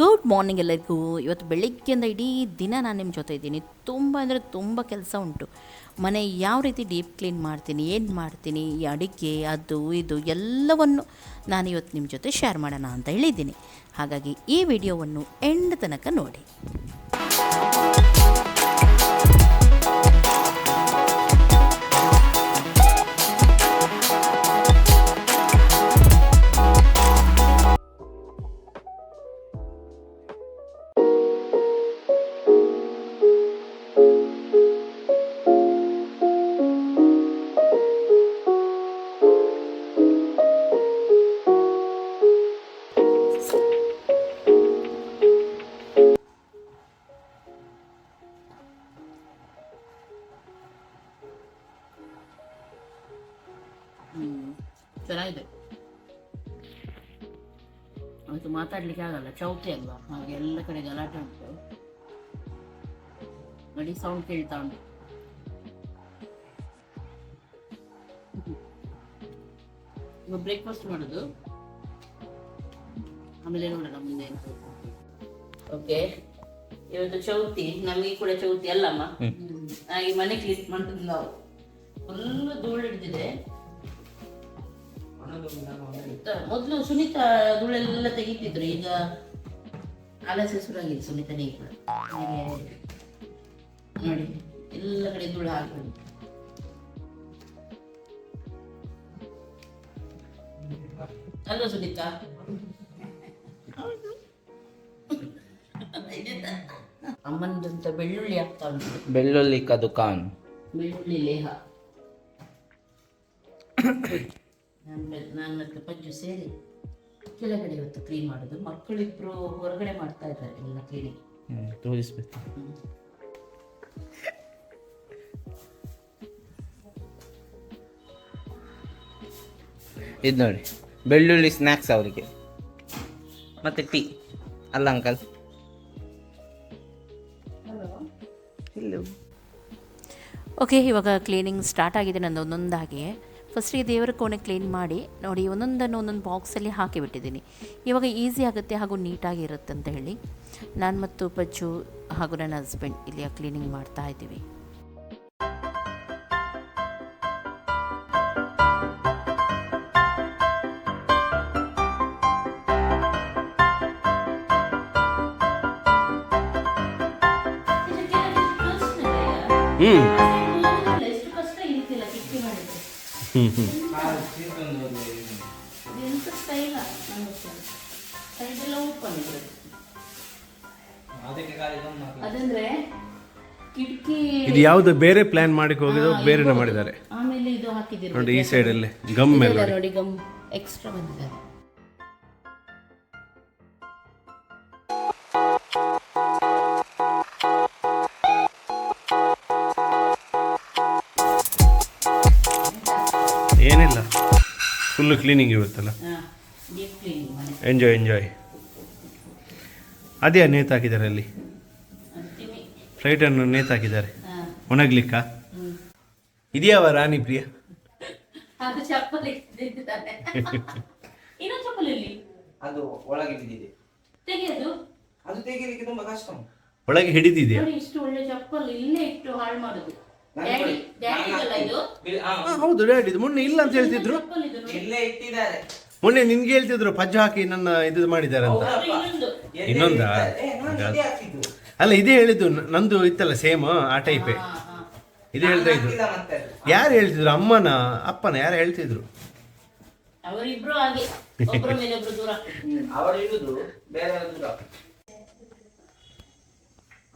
Good morning ಎಲ್ಲರಿಗೂ. ಇವತ್ತು ಬೆಳಿಗ್ಗೆಯಿಂದ ಇಡೀ ದಿನ ನಾನು ನಿಮ್ಮ ಜೊತೆ ಇದ್ದೀನಿ. ತುಂಬ ಅಂದರೆ ತುಂಬ ಕೆಲಸ ಉಂಟು. ಮನೆ ಯಾವ ರೀತಿ ಡೀಪ್ ಕ್ಲೀನ್ ಮಾಡ್ತೀನಿ, ಏನು ಮಾಡ್ತೀನಿ, ಈ ಅಡುಗೆ ಅದು, ಇದು ಎಲ್ಲವನ್ನು ನಾನು ಇವತ್ತು ನಿಮ್ಮ ಜೊತೆ ಶೇರ್ ಮಾಡೋಣ ಅಂತ ಹೇಳಿದ್ದೀನಿ. ಹಾಗಾಗಿ ಈ ವಿಡಿಯೋವನ್ನು ಎಂಡ್ ತನಕ ನೋಡಿ. ಚೆನ್ನಾಗಿದೆ. ಅವತ್ತು ಮಾತಾಡ್ಲಿಕ್ಕೆ ಆಗಲ್ಲ ಚೌತಿ ಅಲ್ವಾ? ಹಾಗೆ ಎಲ್ಲ ಕಡೆ ಗಲಾಟೆ ಉಂಟು. ಗಡಿ ಸೌಂಡ್ ಕೇಳ್ತಾ ಉಂಟು. ಇವಾಗ ಬ್ರೇಕ್ಫಾಸ್ಟ್ ಮಾಡೋದು. ಆಮೇಲೆ ನೋಡೋಣ ಮುಂದೆ ಓಕೆ ಇವತ್ತು ಚೌತಿ ನಮಗೆ ಕೂಡ ಚೌತಿ ಅಲ್ಲಮ್ಮ. ಈ ಮನೆ ಕ್ಲೀನ್ ಮಾಡ್ತಿದ್ವಿ ನಾವು. ಫುಲ್ ಧೂಳು ಹಿಡಿದಿದೆ. ಮೊದಲು ಸುನೀತಾ ಧೂಳೆಲ್ಲ ತೆಗಿತಿದ್ರು ಈಗ ಆಲಸ್ಯ ಶುರುವಾಗಿದೆ ಸುನೀತನೇ ಕೂಡ ನೋಡಿ ಎಲ್ಲ ಕಡೆ ಧೂಳು ಹಾಕಿ ಅಲ್ಲ ಸುನೀತಾ? ಅಮ್ಮನದಂತ ಬೆಳ್ಳುಳ್ಳಿ ಹಾಕ್ತಾವ ಬೆಳ್ಳುಳ್ಳಿ ಕದುಕಾನ್. ಬೆಳ್ಳುಳ್ಳಿ ಲೇಹ. ನಾನು ಪಂಚು ಸೇರಿ ಕೆಳಗಡೆ ಇವತ್ತು ಕ್ಲೀನ್ ಮಾಡೋದು. ಮಕ್ಕಳಿಬ್ರು ಹೊರಗಡೆ ಮಾಡ್ತಾ ಇದ್ದಾರೆ ಎಲ್ಲ ಕ್ಲೀನಿಂಗ್ ತೋರಿಸ್ಬೇಕು. ಇದು ನೋಡಿ ಬೆಳ್ಳುಳ್ಳಿ ಸ್ನ್ಯಾಕ್ಸ್ ಅವರಿಗೆ. ಮತ್ತೆ ಟೀ ಅಲ್ಲ ಅಂಕಲ್ ಓಕೆ ಇವಾಗ ಕ್ಲೀನಿಂಗ್ ಸ್ಟಾರ್ಟ್ ಆಗಿದೆ ನಂದು ಒಂದೊಂದಾಗಿ. ಫಸ್ಟಿಗೆ ದೇವರ ಕೋಣೆ ಕ್ಲೀನ್ ಮಾಡಿ ನೋಡಿ ಒಂದೊಂದನ್ನು ಒಂದೊಂದು ಬಾಕ್ಸಲ್ಲಿ ಹಾಕಿಬಿಟ್ಟಿದ್ದೀನಿ. ಇವಾಗ ಈಸಿ ಆಗುತ್ತೆ ಹಾಗೂ ನೀಟಾಗಿ ಇರುತ್ತೆ ಅಂತ ಹೇಳಿ ನಾನು ಮತ್ತು ಪಜ್ಜು ಹಾಗೂ ನನ್ನ ಹಸ್ಬೆಂಡ್ ಇಲ್ಲಿ ಕ್ಲೀನಿಂಗ್ ಮಾಡ್ತಾ ಇದ್ದೀವಿ. ಹ್ಮ್. ಓಪನ್ ಇದೆ ಅದಂದ್ರೆ ಕಿಟಕಿ ಇದು ಯಾವ್ದು ಬೇರೆ ಪ್ಲಾನ್ ಮಾಡಿ ಹೋಗಿದ್ದು ಬೇರೆನೇ ಮಾಡಿದ್ದಾರೆ? ಆಮೇಲೆ ಇದು ಹಾಕಿದ್ದೀರಿ. ನೋಡಿ ಈ ಸೈಡ್ ಅಲ್ಲಿ ಗಮ್ ಮೇಲೆ ನೋಡಿ. ನೋಡಿ ಗಮ್ ಎಕ್ಸ್ಟ್ರಾ ಬಂದಿದ್ದಾರೆ ಏನಿಲ್ಲ ಫುಲ್ ಕ್ಲೀನಿಂಗ್ ಇವತ್ತಲ್ಲ ಡೀಪ್ ಕ್ಲೀನಿಂಗ್ ಮನೆ ಎಂಜಾಯ್ ಎಂಜಾಯ್ ಅದೇ ನೇತಾಕಿದ್ದಾರೆ ಅಲ್ಲಿ. ಅಂತಿಮಿ. ಫ್ಲೈಟನ್ನು ನೇತು ಹಾಕಿದ್ದಾರೆ. ಹಾಂ. ಒಣಗ್ಲಿಕ್ಕ? ಇದೆಯಾವ ರಾಣಿ ಪ್ರಿಯ? ಅದು ಒಳಗೆ ಹಿಡಿದಿದೆ ತೆಗೆಯೋದು ಅದು ತೆಗಿಲಿಕ್ಕೆ ತುಂಬಾ ಕಷ್ಟ ಒಳಗೆ ಹಿಡಿದಿದೆಯಾ? ನೋಡಿ ಇಷ್ಟು ಒಳ್ಳೆ ಚಪ್ಪಲ್ ಇಲ್ಲೇ ಇಟ್ಟು ಹಾಳು ಮಾಡುದು. ಹೌದು ಡ್ಯಾಡಿ ಇದು. ಮೊನ್ನೆ ಇಲ್ಲ ಅಂತ ಹೇಳ್ತಿದ್ರು. ಮೊನ್ನೆ ನಿನ್ಗೆ ಹೇಳ್ತಿದ್ರು ಪಜ್ಜು ಹಾಕಿ ನನ್ನ ಇದು ಮಾಡಿದ್ದಾರೆ ಅಂತ. ಇನ್ನೊಂದ. ಅಲ್ಲ ಇದೇ ಹೇಳಿದ್ದು ನಂದು ಇತ್ತಲ್ಲ ಸೇಮ್ ಆ ಟೈಪೇ ಇದು ಹೇಳ್ತಾ ಇದ್ರು. ಯಾರು ಹೇಳ್ತಿದ್ರು? ಅಮ್ಮನ ಅಪ್ಪನ ಯಾರು ಹೇಳ್ತಿದ್ರು?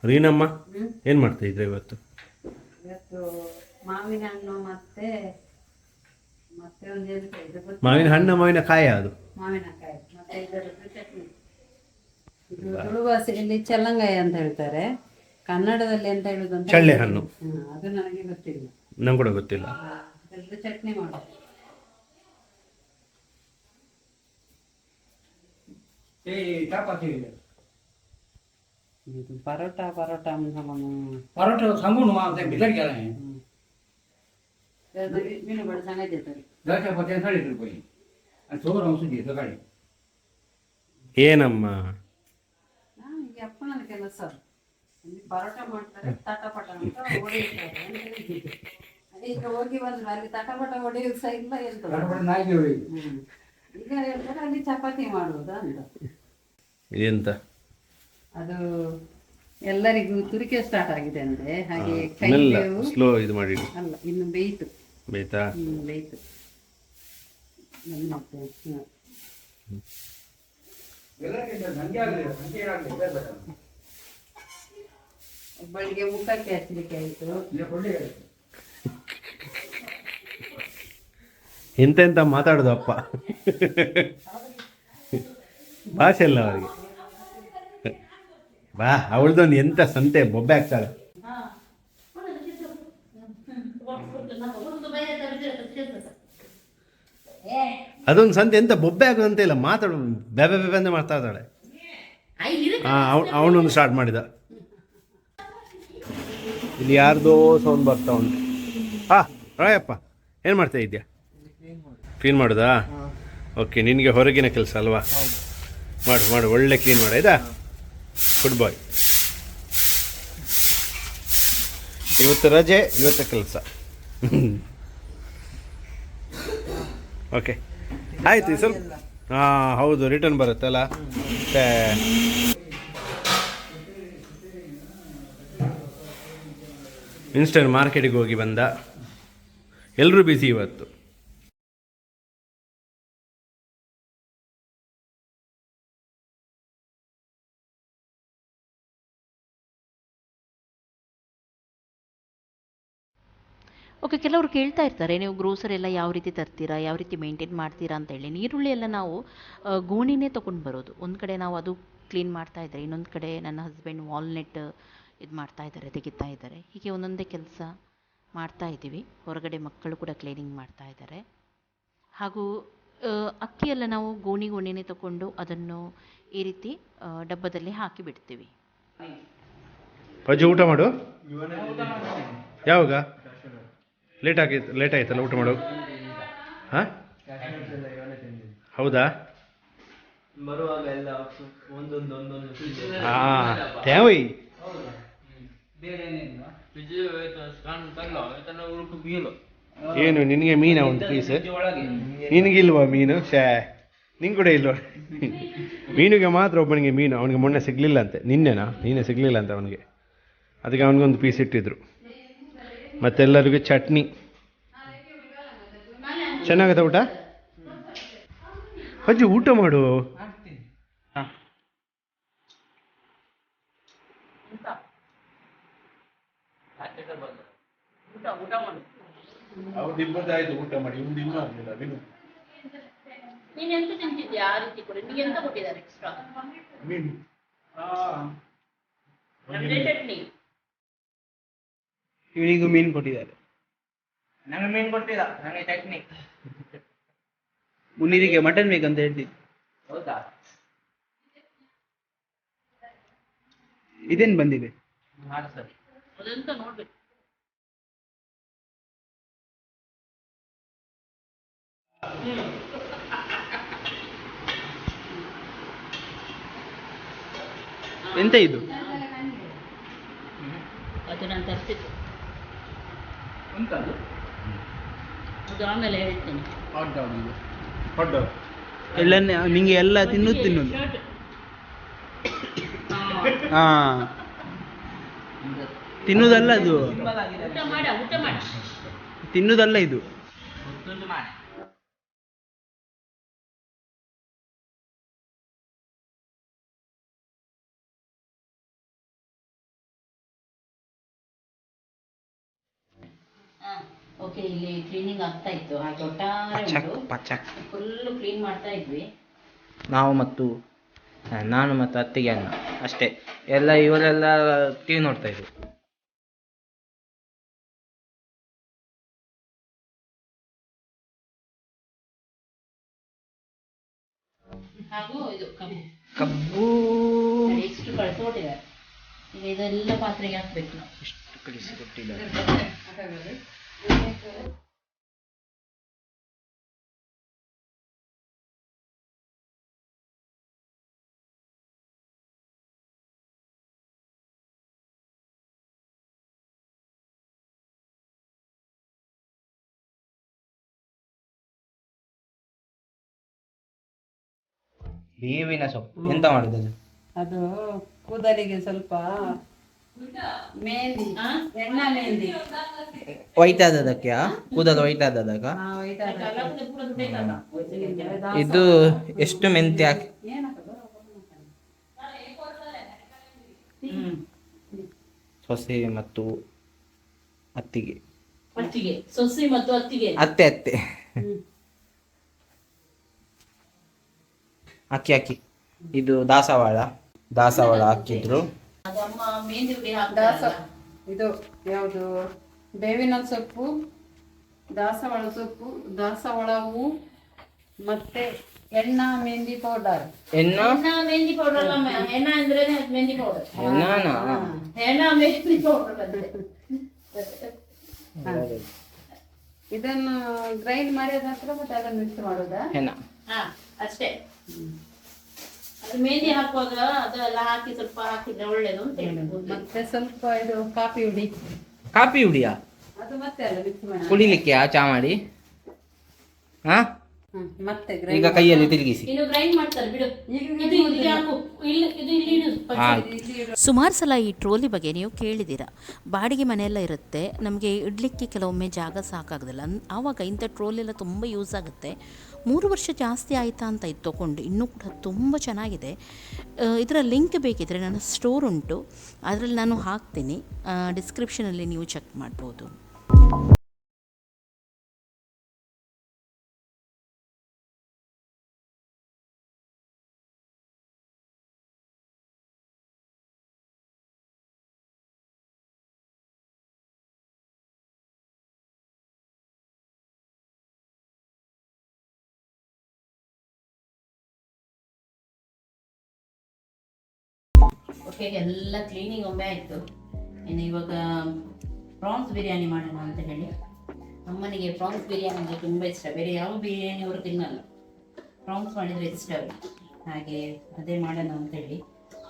ರೀನಮ್ಮ ಏನ್ ಮಾಡ್ತಾ ಇದ್ರ ಇವತ್ತು? ಇವತ್ತು ಮಾವಿನ ಹಣ್ಣು ಮತ್ತೆ ಮತ್ತೆ ಒಂದು ಎಂತ ಇದು ಗೊತ್ತಾ? ಮಾವಿನ ಹಣ್ಣು ಮಾವಿನ ಕಾಯ ಅದು. ಮಾವಿನಕಾಯಿ ಮತ್ತೆ ಇದರದ್ದು ಚಟ್ನಿ. ಇದು ತುಳು ಭಾಷೆಯಲ್ಲಿ ಚಲ್ಲಂಗಾಯಿ ಅಂತ ಹೇಳ್ತಾರೆ. ಕನ್ನಡದಲ್ಲಿ ಎಂತ ಹೇಳುದು ಅಂತ ಚಳ್ಳೆ ಹಣ್ಣು. ಹಾ, ಅದು ನನಗೆ ಗೊತ್ತಿಲ್ಲ. ನಂಗೆ ಕೂಡ ಗೊತ್ತಿಲ್ಲ. ಅದರದ್ದು ಚಟ್ನಿ ಮಾಡೋದು ಇದು ಪರೋಟ ಪರೋಟ ಮೀನು परोठा सांगू ना मग बिलर गेला आहे ಮೀನು ಬಡ सांगायचे दरच्या पत्या साडे रुपये आणि चोर अंश घेतो गाडी ಏನಮ್ಮ ಕೆಲಸ ಇಲ್ಲಿ ಪರೋಟ ಮಾಡ್ತಾರೆ ತಟಪಟ ಅಂತ ಹೊಡೆಯುತ್ತಾರೆ ಅಂತ ಹೇಳಿದ್ದು. ಈಗ ಹೋಗಿ ಬಂದ್ರು ಅಲ್ಲಿ ತಟಪಟ ಹೊಡೆಯೋದು ಸಹ ಇಲ್ಲ ಎಂತ ನಾಯಿಗೆ ಹೊಡಿ ಹ್ಮ್. ಈಗ ಹೇಳ್ತಾರೆ ಅಲ್ಲಿ ಚಪಾತಿ ಮಾಡುವುದು ಅಂತ ಎಂತ ಅದು ಎಲ್ಲರಿಗೂ ತುರಿಕೆ ಸ್ಟಾರ್ಟ್ ಆಗಿದೆ ಅಂದ್ರೆ ಹಾಗೆ ಮೆಲ್ಲ ಸ್ಲೋ ಇದು ಮಾಡಿ ಅಲ್ಲ ಇನ್ನು ಬೇಯಿತು. ಬೇಯ್ತಾ? ಹ್ಮ್ ಬೇಯ್ತು. ಹ್ಮ್. ನಂಗೆ ಏನಾಗಲಿಲ್ಲ ಬೇಡ. ಒಬ್ಬಳಿಗೆ ಮುಖಕ್ಕೆ ಹಚ್ಚಲಿಕ್ಕೆ ಆಯ್ತು. ಎಂತ ಎಂತ ಮಾತಾಡೋದು ಅಪ್ಪ? ಭಾಷೆ ಇಲ್ಲ ಅವರಿಗೆ. ಬಾ ಅವಳದೊಂದು ಎಂತ ಸಂತೆ ಬೊಬ್ಬೆ ಆಗ್ತಾಳೆ ಅದೊಂದು ಸಂತೆ ಎಂತ ಬೊಬ್ಬೆ ಆಗೋದಂತ ಇಲ್ಲ ಮಾತಾಡು ಬೆಬೆ ಬೆಬೆ ಅಂತ ಮಾಡ್ತಾ ಇದ್ದಾಳೆ. ಅವನು ಅವನೊಂದು ಸ್ಟಾರ್ಟ್ ಮಾಡಿದ. ಇಲ್ಲಿ ಯಾರ್ದೋ ಸೌಂಡ್ ಬರ್ತಾ ಉಂಟು. ಹಾ ರಾಯಪ್ಪ ಏನು ಮಾಡ್ತಾ ಇದ್ಯಾ? ಕ್ಲೀನ್ ಮಾಡುದಾ? ಓಕೆ ನಿನಗೆ ಹೊರಗಿನ ಕೆಲಸ ಅಲ್ವಾ? ಮಾಡು ಮಾಡು ಒಳ್ಳೆ ಕ್ಲೀನ್ ಮಾಡು ಆಯ್ತಾ? ಗುಡ್ ಬಾಯ್ ಇವತ್ತು ರಜೆ, ಇವತ್ತು ಕೆಲಸ. ಓಕೆ ಆಯ್ತು ಸ್ವಲ್ಪ ಹಾಂ, ಹೌದು ರಿಟರ್ನ್ ಬರುತ್ತಲ್ಲ ಮತ್ತೆ ಇನ್ಸ್ಟೆಂಟ್ ಮಾರ್ಕೆಟಿಗೆ ಹೋಗಿ ಬಂದ. ಎಲ್ಲರೂ ಬ್ಯುಸಿ ಇವತ್ತು? ಓಕೆ, ಕೆಲವರು ಕೇಳ್ತಾ ಇರ್ತಾರೆ, ನೀವು ಗ್ರೋಸರಿ ಎಲ್ಲ ಯಾವ ರೀತಿ ತರ್ತೀರಾ, ಯಾವ ರೀತಿ ಮೇಂಟೈನ್ ಮಾಡ್ತೀರಾ ಅಂತ ಹೇಳಿ. ನೀರುಳ್ಳಿ ಎಲ್ಲ ನಾವು ಗೋಣಿನೇ ತೊಗೊಂಡು ಬರೋದು. ಒಂದು ಕಡೆ ನಾವು ಅದು ಕ್ಲೀನ್ ಮಾಡ್ತಾ ಇದ್ದಾರೆ ಇನ್ನೊಂದು ಕಡೆ ನನ್ನ ಹಸ್ಬೆಂಡ್ ವಾಲ್ನೆಟ್ ಇದು ಮಾಡ್ತಾ ಇದ್ದಾರೆ ತೆಗಿತಾ ಇದ್ದಾರೆ ಹೀಗೆ ಒಂದೊಂದೇ ಕೆಲಸ ಮಾಡ್ತಾ ಇದ್ದೀವಿ. ಹೊರಗಡೆ ಮಕ್ಕಳು ಕೂಡ ಕ್ಲೀನಿಂಗ್ ಮಾಡ್ತಾ ಇದ್ದಾರೆ ಹಾಗೂ ಅಕ್ಕಿಯೆಲ್ಲ ನಾವು ಗೋಣಿ ಗೋಣಿನೇ ತಗೊಂಡು ಅದನ್ನು ಈ ರೀತಿ ಡಬ್ಬದಲ್ಲಿ ಹಾಕಿ ಬಿಡ್ತೀವಿ. ಅಜ್ಜಿ ಊಟ ಮಾಡು. ಯಾವಾಗ? ಲೇಟ್ ಆಗಿತ್ತು ಲೇಟ್ ಆಯ್ತಲ್ಲ ಊಟ ಮಾಡು ಹಾಂ? ಹೌದಾ? ಬರುವಾಗ ಎಲ್ಲ ಒಂದೊಂದು ಒಂದೊಂದು ಹಾಂ ತ್ಯಾವೈ ಏನು ನಿನಗೆ ಮೀನ ಒಂದು ಪೀಸ್ ನಿನಗಿಲ್ವಾ ಮೀನು? ಶೇ ನಿಂಗೆ ಕೂಡ ಇಲ್ವಾ? ಮೀನಿಗೆ ಮಾತ್ರ ಒಬ್ಬನಿಗೆ ಮೀನು ಅವನಿಗೆ ಮೊನ್ನೆ ಸಿಗಲಿಲ್ಲ ಅಂತೆ. ನಿನ್ನೆನಾ? ನೀನೇ ಸಿಗಲಿಲ್ಲ ಅಂತ ಅವನಿಗೆ. ಅದಕ್ಕೆ ಅವನಿಗೊಂದು ಪೀಸ್ ಇಟ್ಟಿದ್ರು. ಮತ್ತೆಲ್ಲರಿಗೂ ಚಟ್ನಿ. ಚೆನ್ನಾಗತ್ತ ಊಟ? ಅಜ್ಜಿ ಊಟ ಮಾಡು. ಊಟ ಮಾಡಿ. ಇನ್ನು ಇನ್ನೂ ಆಗಲಿಲ್ಲ ಮೀನು. ನೀನು ಎಂತ ತಿಂತಿದ್ಯಾ ಆ ರೀತಿ ಕೂಡ ನಿಮಗೆ ಎಂತ ಕೊಟ್ಟಿದ್ದಾರೆ ಎಕ್ಸ್ಟ್ರಾ ಮೀನು ಚಟ್ನಿ ಇವನಿಗೂ ಮೀನ್ ಕೊಟ್ಟಿದ್ದಾರೆ. ನನಗೆ ಮೀನ್ ಕೊಟ್ಟಿಲ್ಲ ನನಗೆ ಚಟ್ನಿ. ಮುನ್ನೀರಿಗೆ ಮಟನ್ ಬೇಕಂತ ಹೇಳ್ತಿದ್ದೆ. ಹೌದಾ? ಇದೇನ್ ಬಂದಿದೆ? ಅದಂತ ನೋಡ್ಬೇಕು. ಎಂತ ಇದು? ಅದು ನಾನು ತರಿಸಿದ್ದು. ಉಂಟದು ಅದು ಆಮೇಲೆ ಹೇಳ್ತೀನಿ. ಹೊಡ್ಡು ಎಲ್ಲ ನಿಂಗೆ ಎಲ್ಲ ತಿನ್ನು ತಿನ್ನು ಹಾ. ತಿನ್ನುದಲ್ಲ ಅದು. ತಿನ್ನುದಲ್ಲ ಇದು. ಕ್ಲೀನಿಂಗ್ ಆಗ್ತಾ ಇತ್ತು. ಹಾಗೆ ಒಟ್ಟಾರೆ ಪಚಕ್ ಉಂಟು ಪಚಕ್. ಫುಲ್ಲು ಕ್ಲೀನ್ ಮಾಡ್ತಾ ಇದ್ವಿ. ನಾವು ಮತ್ತು ನಾನು ಮತ್ತು ಅತ್ತಿಗೆ ಅನ್ನ ಅಷ್ಟೇ. ಎಲ್ಲ ಇವರೆಲ್ಲ ಟಿವಿ ನೋಡ್ತಾ ಇದ್ವಿ ಹಾಗೂ ಇದು ಕಬ್ಬು. ಎಷ್ಟು ಈಗ ಇದೆಲ್ಲ ಪಾತ್ರೆಗೆ ಹಾಕ್ಬೇಕು ನಾವು. ಇಷ್ಟು ಕಳಿಸಿಕೊಟ್ಟಿದ್ದಾರೆ ಬೇವಿನ ಸೊಪ್ಪು. ಎಂತ ಮಾಡುದು ಅದು ಅದು ಕೂದಲಿಗೆ ಸ್ವಲ್ಪ ಮೆಹಂದಿ ಎಣ್ಣ ಮೆಹಂದಿ. ವೈಟ್ ಆದದಕ್ಕೆ ಕೂದಲು ವೈಟ್ ಆದದಾಗ. ಇದು ಎಷ್ಟು ಮೆಂತ್ಯ ಹಾಕಿ ಸೊಸೆ ಮತ್ತು ಅತ್ತಿಗೆ. ಅತ್ತಿಗೆ. ಸೊಸೆ ಮತ್ತು ಅತ್ತಿಗೆ. ಅತ್ತೆ ಅತ್ತೆ. ಅಕ್ಕಿ ಅಕ್ಕಿ. ಇದು ದಾಸವಾಳ ದಾಸವಾಳ ಹಾಕಿದ್ರು. ದಾಸ ಇದು ಯಾವುದು? ಬೇವಿನ ಸೊಪ್ಪು ದಾಸವಾಳ ಸೊಪ್ಪು ದಾಸವಾಳ ಹೂ ಮತ್ತೆ ಎಣ್ಣ ಮೆಹಂದಿ ಪೌಡರ್ ಎಣ್ಣ? ಮೆಹಂದಿ ಪೌಡರ್ ಹೆಣ್ಣ ಅಂದ್ರೆ ಮೆಹಂದಿ ಪೌಡರ್ ಎನ್ನಾನ ಹೆಣ್ಣ ಮೆಹಂದಿ ಪೌಡರ್ ಇದನ್ನು ಗ್ರೈಂಡ್ ಮಾಡಿ ನಂತರ ಹತ್ರ ಮತ್ತೆ ಅದನ್ನು ಮಿಕ್ಸ್ ಮಾಡೋದಾ? ಹೆನ್ನ ಹಾ ಅಷ್ಟೇ. ಅದು ಮೆಹಂದಿ ಹಾಕುವಾಗ ಅದೆಲ್ಲ ಹಾಕಿ ಸ್ವಲ್ಪ ಹಾಕಿದ್ರೆ ಒಳ್ಳೇದು ಅಂತ ಹೇಳ್ಬೋದು ಮತ್ತೆ ಸ್ವಲ್ಪ ಇದು ಕಾಫಿ ಹುಡಿ. ಕಾಫಿ ಹುಡಿಯಾ? ಅದು ಮತ್ತೆ ಅಲ್ಲ ಮಿಕ್ಸ್ ಮಾಡಿ. ಕುಡಿಲಿಕ್ಕೆ ಚಾ ಮಾಡಿ? ಹಾ? ಮತ್ತೆ ಈಗ ಕೈಯಲ್ಲಿ ತಿರುಗಿಸಿ. ಇನ್ನು ಗ್ರೈಂಡ್ ಮಾಡ್ತಾರೆ ಬಿಡು. ಇದು ಇಲ್ಲಿ ಹಾಕು. ಇಲ್ಲಿ ಇದು ಇಲ್ಲಿ ಇಡು. ಆಯ್ತು. ಸುಮಾರು ಸಲ ಈ ಟ್ರೋಲಿ ಬಗ್ಗೆ ನೀವು ಕೇಳಿದ್ದೀರ ಬಾಡಿಗೆ ಮನೆಯೆಲ್ಲ ಇರುತ್ತೆ. ನಮಗೆ ಇಡಲಿಕ್ಕೆ ಕೆಲವೊಮ್ಮೆ ಜಾಗ ಸಾಕಾಗೋದಿಲ್ಲ. ಆವಾಗ ಇಂಥ ಟ್ರೋಲಿ ಎಲ್ಲ ತುಂಬ ಯೂಸ್ ಆಗುತ್ತೆ. ಮೂರು ವರ್ಷ ಜಾಸ್ತಿ ಆಯಿತಾ ಅಂತ ಇದು ತೊಗೊಂಡು ಇನ್ನೂ ಕೂಡ ತುಂಬ ಚೆನ್ನಾಗಿದೆ. ಇದರ ಲಿಂಕ್ ಬೇಕಿದ್ರೆ ನನ್ನ ಸ್ಟೋರ್ ಉಂಟು. ಅದರಲ್ಲಿ ನಾನು ಹಾಕ್ತೀನಿ. ಡಿಸ್ಕ್ರಿಪ್ಷನಲ್ಲಿ ನೀವು ಚೆಕ್ ಮಾಡ್ಬೋದು. ಓಕೆ ಎಲ್ಲ ಕ್ಲೀನಿಂಗ್ ಒಮ್ಮೆ ಆಯಿತು. ಇನ್ನು ಇವಾಗ ಪ್ರಾನ್ಸ್ ಬಿರಿಯಾನಿ ಮಾಡೋಣ ಅಂತ ಹೇಳಿ. ಅಮ್ಮನಿಗೆ ಪ್ರಾನ್ಸ್ ಬಿರಿಯಾನಿ ಅಂದರೆ ತುಂಬ ಇಷ್ಟ. ಬೇರೆ ಯಾವ ಬಿರಿಯಾನಿ ಅವರು ತಿನ್ನಲ್ಲ. ಪ್ರಾನ್ಸ್ ಮಾಡಿದರೆ ಇಷ್ಟ ಹಾಗೆ ಅದೇ ಮಾಡೋಣ ಅಂತೇಳಿ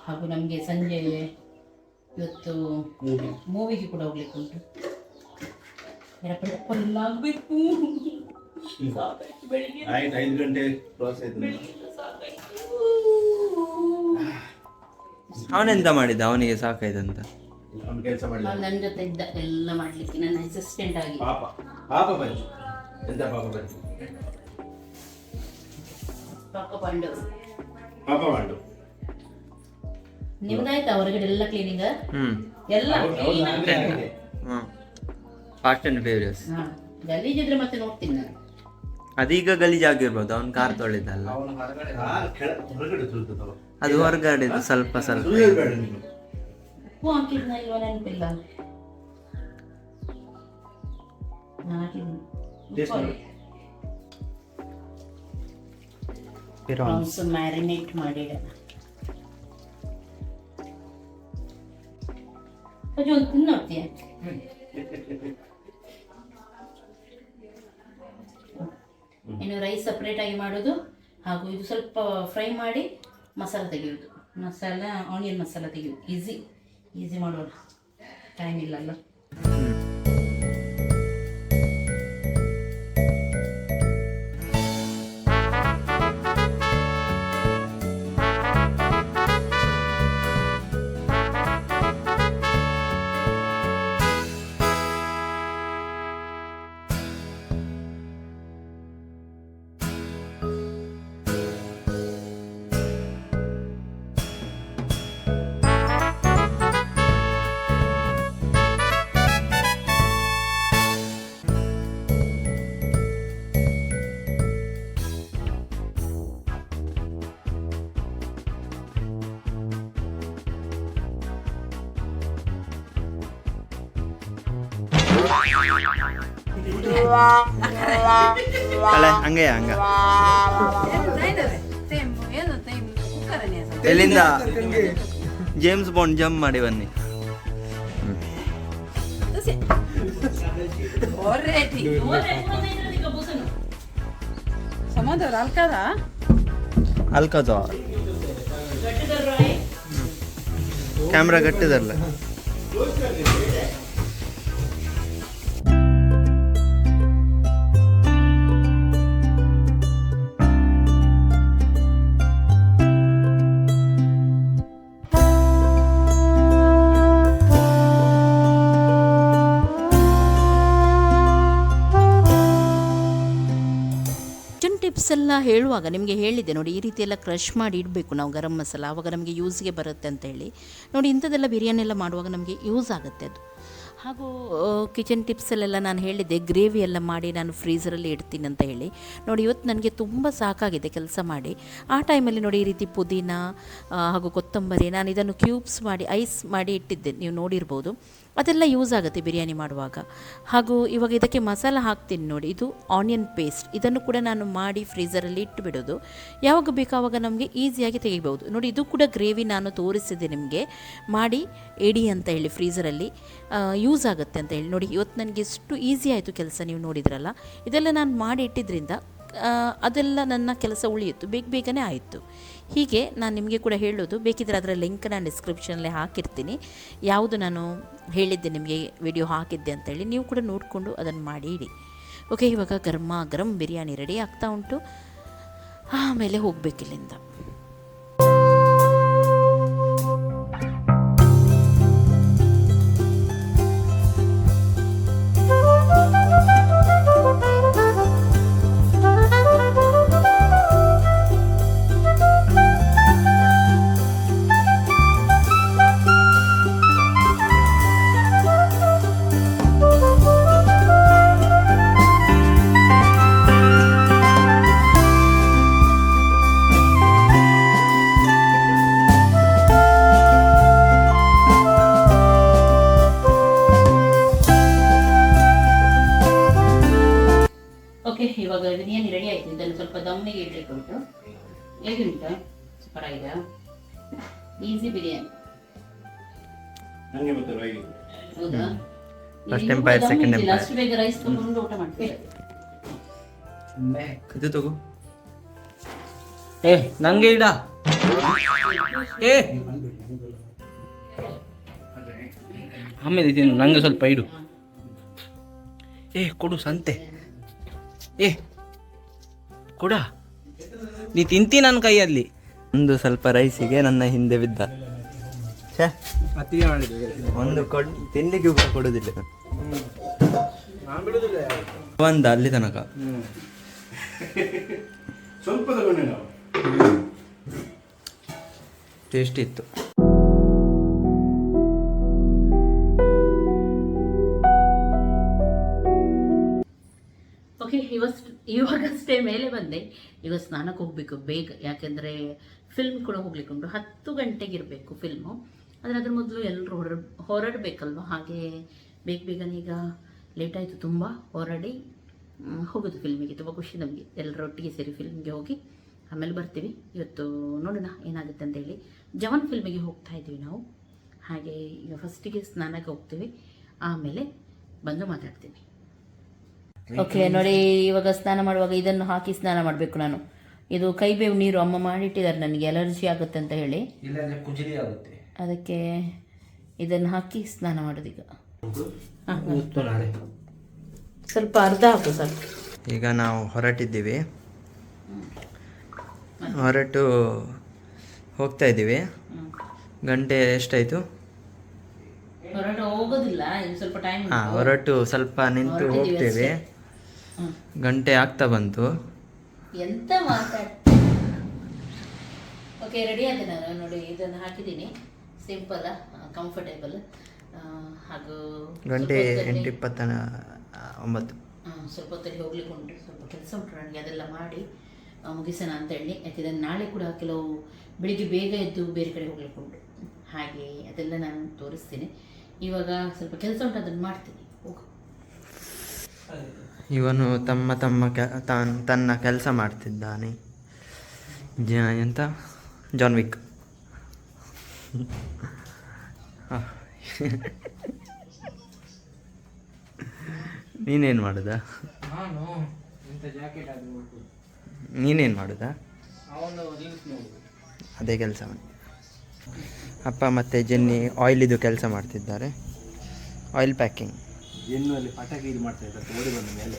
ಹಾಗೂ ನಮಗೆ ಸಂಜೆ ಇವತ್ತು ಮೂವಿಗೆ ಕೂಡ ಹೋಗ್ಲಿಕ್ಕೆ ಉಂಟು. ಆಗಬೇಕು. ಬೆಳಿಗ್ಗೆ ಐದು ಗಂಟೆ ಅವನೆಂತ ಮಾಡಿದ್ದ? ಅವನಿಗೆ ಸಾಕಾಯ್ತಂತ? ಅವ್ನು ಕೆಲಸ ಮಾಡಿಲ್ಲ ಅವ್ನು ನನ್ನ ಜೊತೆ ಇದ್ದ ಎಲ್ಲ ಮಾಡ್ಲಿಕ್ಕೆ ನನ್ನ ಅಸಿಸ್ಟೆಂಟ್ ಆಗಿ. ಪಾಪ. ಪಾಪ ಬಂತು. ಎಂತ ಪಾಪ ಬಂತು? ಪಕ್ಕ ಪಾಂಡು. ಪಾಪ ಮಾಡು ನಿಮ್ದಾಯ್ತಾ ಹೊರಗಡೆ ಎಲ್ಲ ಕ್ಲೀನಿಂಗ್ ಹ್ಮ್. ಎಲ್ಲ clean ಆಗಿ. ಹ್ಮ್. ಫಾಸ್ಟ್ ಅಂಡ್ ಫೇವರಿಯಸ್ ಹಾ. ಗಲೀಜಿದ್ರೆ ಮತ್ತೆ ನೋಡ್ತೀನಿ ನಾನು. ಅದೀಗ ಗಲೀಜಾಗಿರ್ಬೋದು ಅವ್ನು ಕಾರ್ ತೊಳೆದಲ್ಲ ಅವನು ಹೊರಗಡೆ ಕಾಲ್ ಕೆಳ- ಹೊರಗಡೆ ತುಳಿದವ ಅದು ಹೊರಗಡೆ ಸ್ವಲ್ಪ ಸ್ವಲ್ಪ. ಸುಳ್ಳು ನೀನು. ಉಪ್ಪು ಇನ್ನು ರೈಸ್ ಸಪ್ರೇಟ್ ಆಗಿ ಮಾಡೋದು ಹಾಗೂ ಇದು ಸ್ವಲ್ಪ ಫ್ರೈ ಮಾಡಿ ಮಸಾಲ ತೆಗೆಯೋದು ಮಸಾಲ ಆನಿಯನ್ ಮಸಾಲ ತೆಗೆಯೋದು ಈಸಿ ಈಸಿ ಮಾಡೋಣ. ಟೈಮ್ ಇಲ್ಲಲ್ಲ. ಎಲ್ಲಿಂದ? ಜೇಮ್ಸ್ ಬಾಂಡ್ ಜಂಪ್ ಮಾಡಿ ಬನ್ನಿ. ಅಲ್ಕದ? ಕ್ಯಾಮ್ರಾ ಗಟ್ಟಿದಲ್ಲ ಹೇಳುವಾಗ ನಿಮಗೆ ಹೇಳಿದೆ ನೋಡಿ, ಈ ರೀತಿ ಎಲ್ಲ ಕ್ರಷ್ ಮಾಡಿ ಇಡಬೇಕು ನಾವು ಗರಂ ಮಸಾಲ ಆವಾಗ ನಮಗೆ ಯೂಸ್ಗೆ ಬರುತ್ತೆ ಅಂತ ಹೇಳಿ. ನೋಡಿ, ಇಂಥದ್ದೆಲ್ಲ ಬಿರಿಯಾನಿ ಎಲ್ಲ ಮಾಡುವಾಗ ನಮಗೆ ಯೂಸ್ ಆಗುತ್ತೆ ಅದು. ಹಾಗೂ ಕಿಚನ್ ಟಿಪ್ಸಲ್ಲೆಲ್ಲ ನಾನು ಹೇಳಿದ್ದೆ ಗ್ರೇವಿ ಎಲ್ಲ ಮಾಡಿ ನಾನು ಫ್ರೀಸರಲ್ಲಿ ಇಡ್ತೀನಿ ಅಂತ ಹೇಳಿ. ನೋಡಿ, ಇವತ್ತು ನನಗೆ ತುಂಬ ಸಾಕಾಗಿದೆ ಕೆಲಸ ಮಾಡಿ. ಆ ಟೈಮಲ್ಲಿ ನೋಡಿ, ಈ ರೀತಿ ಪುದೀನ ಹಾಗೂ ಕೊತ್ತಂಬರಿ, ನಾನು ಇದನ್ನು ಕ್ಯೂಬ್ಸ್ ಮಾಡಿ ಐಸ್ ಮಾಡಿ ಇಟ್ಟಿದ್ದೆ. ನೀವು ನೋಡಿರ್ಬೋದು. ಅದೆಲ್ಲ ಯೂಸ್ ಆಗುತ್ತೆ ಬಿರಿಯಾನಿ ಮಾಡುವಾಗ. ಹಾಗೂ ಇವಾಗ ಇದಕ್ಕೆ ಮಸಾಲ ಹಾಕ್ತೀನಿ ನೋಡಿ, ಇದು ಆನಿಯನ್ ಪೇಸ್ಟ್ ಇದನ್ನು ಕೂಡ ನಾನು ಮಾಡಿ ಫ್ರೀಸರಲ್ಲಿ ಇಟ್ಟುಬಿಡೋದು ಯಾವಾಗ ಬೇಕೋ ಆವಾಗ ನಮಗೆ ಈಸಿಯಾಗಿ ತೆಗಿಬೋದು ನೋಡಿ, ಇದು ಕೂಡ ಗ್ರೇವಿ ನಾನು ತೋರಿಸಿದೆ ನಿಮಗೆ. ಮಾಡಿ, ಎಡಿ ಅಂತ ಹೇಳಿ ಫ್ರೀಸರಲ್ಲಿ ಯೂಸ್ ಆಗುತ್ತೆ ಅಂತ ಹೇಳಿ. ನೋಡಿ, ಇವತ್ತು ನನಗೆ ಎಷ್ಟು ಈಸಿ ಆಯಿತು ಕೆಲಸ ನೀವು ನೋಡಿದ್ರಲ್ಲ. ಇದೆಲ್ಲ ನಾನು ಮಾಡಿ ಇಟ್ಟಿದ್ದರಿಂದ ಅದೆಲ್ಲ ನನ್ನ ಕೆಲಸ ಉಳಿಯಿತು ಬೇಗ ಬೇಗನೆ ಆಯಿತು. ಹೀಗೆ ನಾನು ನಿಮಗೆ ಕೂಡ ಹೇಳೋದು. ಬೇಕಿದ್ರೆ ಅದರ ಲಿಂಕ್ ನಾನು ಡಿಸ್ಕ್ರಿಪ್ಷನಲ್ಲಿ ಹಾಕಿರ್ತೀನಿ. ಯಾವುದು ನಾನು ಹೇಳಿದ್ದೆ ನಿಮಗೆ ವಿಡಿಯೋ ಹಾಕಿದ್ದೆ ಅಂತೇಳಿ ನೀವು ಕೂಡ ನೋಡಿಕೊಂಡು ಅದನ್ನು ಮಾಡಿ ಇಡಿ ಓಕೆ, ಇವಾಗ ಗರ್ಮ ಗರಂ ಬಿರಿಯಾನಿ ರೆಡಿ ಆಗ್ತಾ ಉಂಟು. ಆಮೇಲೆ ಹೋಗಬೇಕಿಲ್ಲಿಂದ ಉಂಟು ಹೇಗುಂಟು ಸೂಪರ್ ಆಗಿದೆ ಈಸಿ ಬಿರಿಯಾನಿ ಹೌದಾ? empire, second empire. ಅಷ್ಟು ಬೇಗ ರೈಸ್ ತಗೊಂಡು ಊಟ ಮಾಡ್ತೀವಿ ಇದು ತಗೋ. ಏ ನಂಗೆ ಇಡ. ಏ. ಆಮೇಲೆ ತಿನ್ನು ನಂಗೆ ಸ್ವಲ್ಪ ಇಡು. ಏ ಕೊಡು ಸಂತೆ. ಏ ಕೊಡ. ನೀ ತಿಂತಿ ನನ್ನ ಕೈಯಲ್ಲಿ. ಒಂದು ಸ್ವಲ್ಪ ರೈಸಿಗೆ ನನ್ನ ಹಿಂದೆ ಬಿದ್ದ. ಛೇ. ಒಂದು ಕೊಡ್ ತಿಂಡಿಗೆ ಕೂಡ ಕೊಡೋದಿಲ್ಲ. ಒಂದ ಅಲ್ಲಿ ತನಕ. ಟೇಸ್ಟ್ ಇತ್ತು. ಇವಾಗಷ್ಟೇ ಮೇಲೆ ಬಂದೆ. ಈಗ ಸ್ನಾನಕ್ಕೆ ಹೋಗಬೇಕು ಬೇಗ, ಯಾಕೆಂದರೆ ಫಿಲ್ಮ್ ಕೂಡ ಹೋಗ್ಲಿಕ್ಕೆ ಉಂಟು ಹತ್ತು ಗಂಟೆಗೆ ಇರಬೇಕು ಫಿಲ್ಮು ಆದರೆ ಅದ್ರ ಮೊದಲು ಎಲ್ಲರೂ ಹೊರ, ಹೊರಡಬೇಕಲ್ವ? ಹಾಗೆ ಬೇಗ ಬೇಗನೆ ಈಗ ಲೇಟ್ ಆಯಿತು ತುಂಬ, ಹೊರಡಿ ಹೋಗೋದು ಫಿಲ್ಮಿಗೆ ತುಂಬ ಖುಷಿ ನಮಗೆ. ಎಲ್ಲರೊಟ್ಟಿಗೆ ಸೇರಿ ಫಿಲ್ಮ್ಗೆ ಹೋಗಿ ಆಮೇಲೆ ಬರ್ತೀವಿ. ಇವತ್ತು ನೋಡೋಣ ಏನಾಗುತ್ತೆ ಅಂತ ಹೇಳಿ. ಜವನ್ ಫಿಲ್ಮಿಗೆ ಹೋಗ್ತಾ ಇದ್ದೀವಿ ನಾವು. ಹಾಗೆ ಈಗ ಫಸ್ಟಿಗೆ ಸ್ನಾನಕ್ಕೆ ಹೋಗ್ತೀವಿ. ಆಮೇಲೆ ಬಂದು ಮಾತಾಡ್ತೀನಿ ಓಕೆ ನೋಡಿ ಇವಾಗ ಸ್ನಾನ ಮಾಡುವಾಗ ಇದನ್ನು ಹಾಕಿ ಸ್ನಾನ ಮಾಡಬೇಕು ನಾನು. ಇದು ಕೈಬೇವು ನೀರು ಅಮ್ಮ ಮಾಡಿಟ್ಟಿದ್ದಾರೆ ನನಗೆ ಅಲರ್ಜಿ ಆಗುತ್ತೆ ಅಂತ ಹೇಳಿ. ಕುಜಲಿ ಕುಜಿಲಿ ಆಗುತ್ತೆ. ಅದಕ್ಕೆ ಇದನ್ನು ಹಾಕಿ ಸ್ನಾನ ಮಾಡೋದೀಗ ಸ್ವಲ್ಪ ಅರ್ಧ ಹಾಕು ಸರ್ ಈಗ ನಾವು ಹೊರಟಿದ್ದೀವಿ. ಹೊರಟು ಹೋಗ್ತಾ ಇದ್ದೀವಿ. ಗಂಟೆ ಎಷ್ಟಾಯಿತು? ಹೊರಟು ಹೋಗೋದಿಲ್ಲ ಇನ್ನು ಸ್ವಲ್ಪ ಟೈಮ್ ಹೊರಟು ಸ್ವಲ್ಪ ನಿಂತು ಹೋಗ್ತೇವೆ. ಗಂಟೆ ಆಗ್ತಾ ಬಂತು. ಎಂತ ಮಾತಾಡ್ ಓಕೆ ರೆಡಿ ಆಗಿದೆ ನಾನು. ನೋಡಿ ಇದನ್ನು ಹಾಕಿದ್ದೀನಿ. ಸಿಂಪಲ್ ಕಂಫರ್ಟೇಬಲ್ ಹಾಗೂ ಗಂಟೆ ಎಂಟು ಇಪ್ಪತ್ತ ಒಂಬತ್ತು. ಸ್ವಲ್ಪ ಹೊತ್ತಲ್ಲಿ ಹೋಗ್ಲಿಕ್ಕೆ ಉಂಟು. ಸ್ವಲ್ಪ ಕೆಲಸ ಉಂಟು ನನಗೆ ಅದೆಲ್ಲ ಮಾಡಿ ಮುಗಿಸೋಣ ಅಂತ ಹೇಳಿ. ಯಾಕೆಂದರೆ ನಾಳೆ ಕೂಡ ಕೆಲವು ಬೆಳಿಗ್ಗೆ ಬೇಗ ಎದ್ದು ಬೇರೆ ಕಡೆ ಹೋಗ್ಲಿಕ್ಕೆ ಉಂಟು. ಹಾಗೆ ಅದೆಲ್ಲ ನಾನು ತೋರಿಸ್ತೀನಿ. ಇವಾಗ ಸ್ವಲ್ಪ ಕೆಲಸ ಉಂಟು ಅದನ್ನು ಮಾಡ್ತೀನಿ. ಹೋಗು. ಇವನು ತಮ್ಮ ತಮ್ಮ ಕೆ ತಾನು ತನ್ನ ಕೆಲಸ ಮಾಡ್ತಿದ್ದಾನೆ. ಜ ಎಂತ? John Wick. ನೀನೇನು ಮಾಡುದ? ನೀನೇನು ಮಾಡುದ? ಅದೇ ಕೆಲಸ ಅಪ್ಪ ಮತ್ತು ಜೆನ್ನಿ ಆಯಿಲಿದು ಕೆಲಸ ಮಾಡ್ತಿದ್ದಾರೆ. ಆಯಿಲ್ ಪ್ಯಾಕಿಂಗ್ ಎನ್ನುವಲ್ಲಿ ಪಟಾಕಿ ಇದು ಮಾಡ್ತಾ ಇದ್ದಾರೆ ಓಡಿ ಬಂದ ಮೇಲೆ.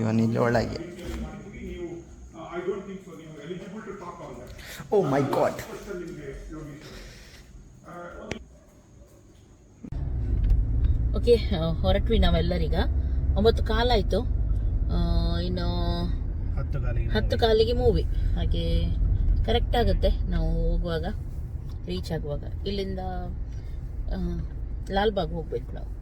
ಇವನಿಲ್ಲಿ ಒಳಗೆ. ಓ ಮೈ ಗಾಡ್. ಓಕೆ ಹೊರಟ್ವಿ ನಾವೆಲ್ಲರೀಗ. ಒಂಬತ್ತು ಕಾಲ ಆಯಿತು. ಇನ್ನು ಹತ್ತು ಕಾಲಿಗೆ ಮೂವಿ. ಹಾಗೆ ಕರೆಕ್ಟ್ ಆಗುತ್ತೆ. ನಾವು ಹೋಗುವಾಗ ರೀಚ್ ಆಗುವಾಗ. ಇಲ್ಲಿಂದ ಲಾಲ್ಬಾಗ್ ಹೋಗ್ಬೇಕು ನಾವು.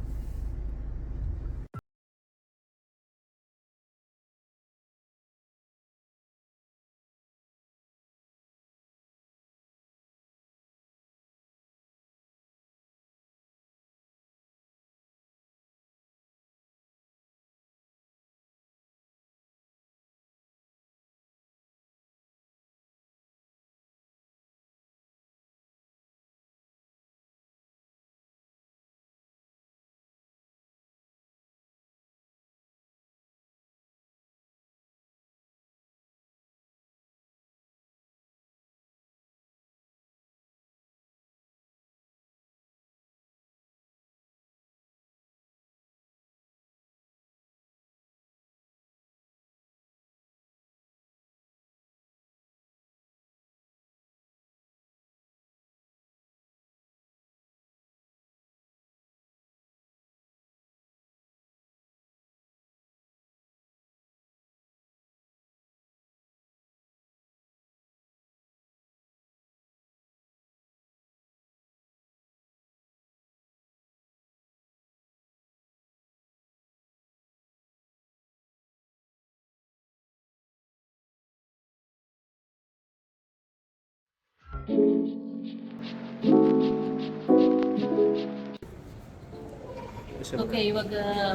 ಓಕೆ ಇವಾಗ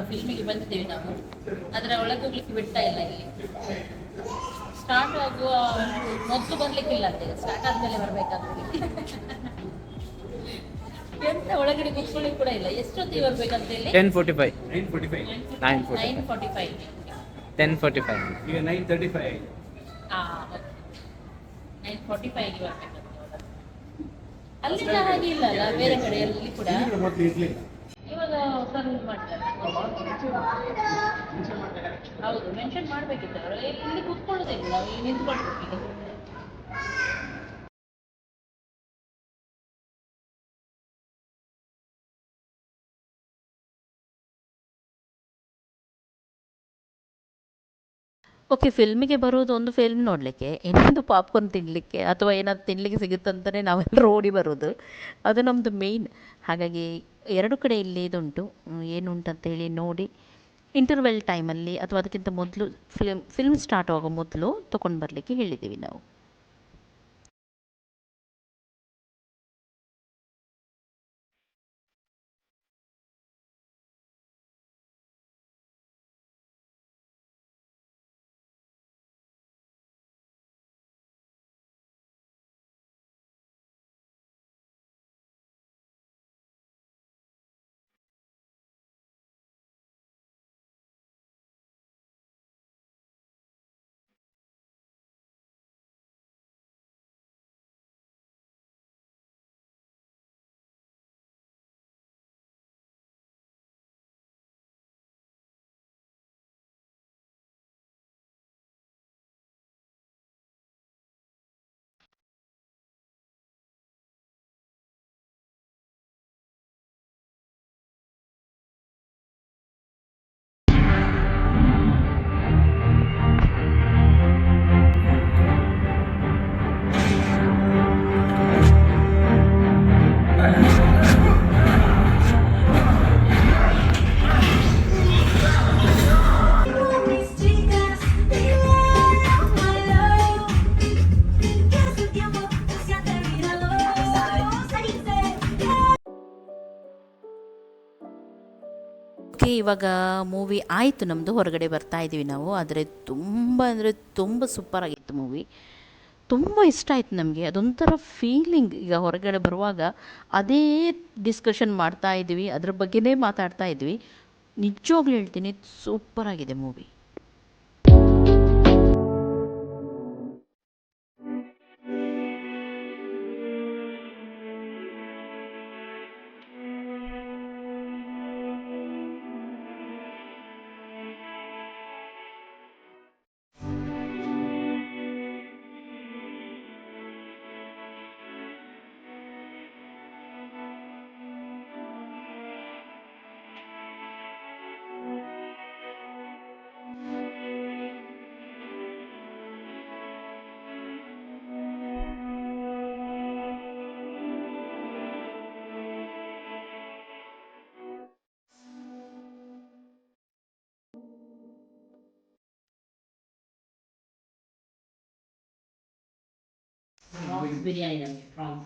ಫಿಲ್ಮಿಗೆ ಬಂದಿದ್ದೇವೆ ನಾವು. ಅದರ ಒಳಗೆ ಹೋಗ್ಲಿಕ್ಕೆ ಬಿಡ್ತಾ ಇಲ್ಲ ಇಲ್ಲಿ. ಸ್ಟಾರ್ಟ್ ಆಗುವ ಮೊದಲು ಬರ್ಲಿಕ್ಕಿಲ್ಲ ಅಂತ ಸ್ಟಾರ್ಟ್ ಆದ್ಮೇಲೆ ಬರ್ಬೇಕಾಗ್ತದೆ ಎಂತ ಒಳಗಡೆ ಕೂತ್ಕೊಳ್ಳಿಕ್ಕೆ ಕೂಡ ಇಲ್ಲ. ಎಷ್ಟೊತ್ತಿಗೆ ಬರ್ಬೇಕಂತ ಹೇಳಿ? Ten forty five nine forty nine five forty five ten forty five ಈಗ ನೈನ್ ತರ್ಟಿ ಫೈವ್ ಹಾಂ ನೈನ್ ಫೋರ್ಟಿ ಫೈವ್ಗೆ ಬರ್ಬೇಕಂತ ಅಲ್ಲಿಂದ ಹಾಗೆ ಇಲ್ಲ ಅಲ್ಲ? ಬೇರೆ ಕಡೆ ಕೂಡ? ಇವಾಗ ಸರ್ವ್ ಮಾಡ್ತಾರೆ. ಹೌದು ಮೆನ್ಷನ್ ಮಾಡ್ಬೇಕಿತ್ತು ಅವರು. ಇಲ್ಲಿ ಕೂತ್ಕೊಳ್ಳೋದಿಲ್ಲ ನಾವು ಇಲ್ಲಿ ನಿಂತ್ಕೊಳ್ಬೇಕು ಈಗ. ಓಕೆ ಫಿಲ್ಮಿಗೆ ಬರೋದು ಒಂದು ಫಿಲ್ಮ್ ನೋಡಲಿಕ್ಕೆ. ಇನ್ನೊಂದು ಪಾಪ್ಕಾರ್ನ್ ತಿನ್ನಲಿಕ್ಕೆ ಅಥವಾ ಏನಾದ್ರು ತಿನ್ನಲಿಕ್ಕೆ ಸಿಗುತ್ತಂತಲೇ ನಾವೆಲ್ಲರೂ ಓಡಿ ಬರೋದು ಅದು ನಮ್ಮದು ಮೇಯ್ನ್ ಹಾಗಾಗಿ ಎರಡು ಕಡೆ ಇಲ್ಲಿ ಇದುಂಟು. ಹೇಳಿ ನೋಡಿ. ಇಂಟರ್ವೆಲ್ ಟೈಮಲ್ಲಿ ಅಥವಾ ಅದಕ್ಕಿಂತ ಮೊದಲು ಫಿಲ್ಮ್ ಫಿಲ್ಮ್ ಸ್ಟಾರ್ಟ್ ಆಗೋ ಮೊದಲು ತೊಗೊಂಡು ಬರಲಿಕ್ಕೆ ಹೇಳಿದ್ದೀವಿ ನಾವು. ಓಕೆ ಇವಾಗ ಮೂವಿ ಆಯಿತು ನಮ್ಮದು ಹೊರಗಡೆ ಬರ್ತಾ ಇದ್ದೀವಿ ನಾವು. ಆದರೆ ತುಂಬ ಅಂದರೆ ತುಂಬ ಸೂಪರ್ ಆಗಿತ್ತು ಮೂವಿ ತುಂಬ ಇಷ್ಟ ಆಯಿತು ನಮಗೆ. ಅದೊಂಥರ ಫೀಲಿಂಗ್ ಈಗ ಹೊರಗಡೆ ಬರುವಾಗ ಅದೇ ಡಿಸ್ಕಷನ್ ಮಾಡ್ತಾ ಇದ್ವಿ ಅದ್ರ ಬಗ್ಗೆನೇ ಮಾತಾಡ್ತಾ ಇದ್ವಿ ನಿಜವಾಗ್ಲೂ ಹೇಳ್ತೀನಿ ಸೂಪರ್ ಆಗಿದೆ ಮೂವಿ ಬಿರಿಯಾನಿ ನಮಗೆ ಪ್ರಾನ್ಸ್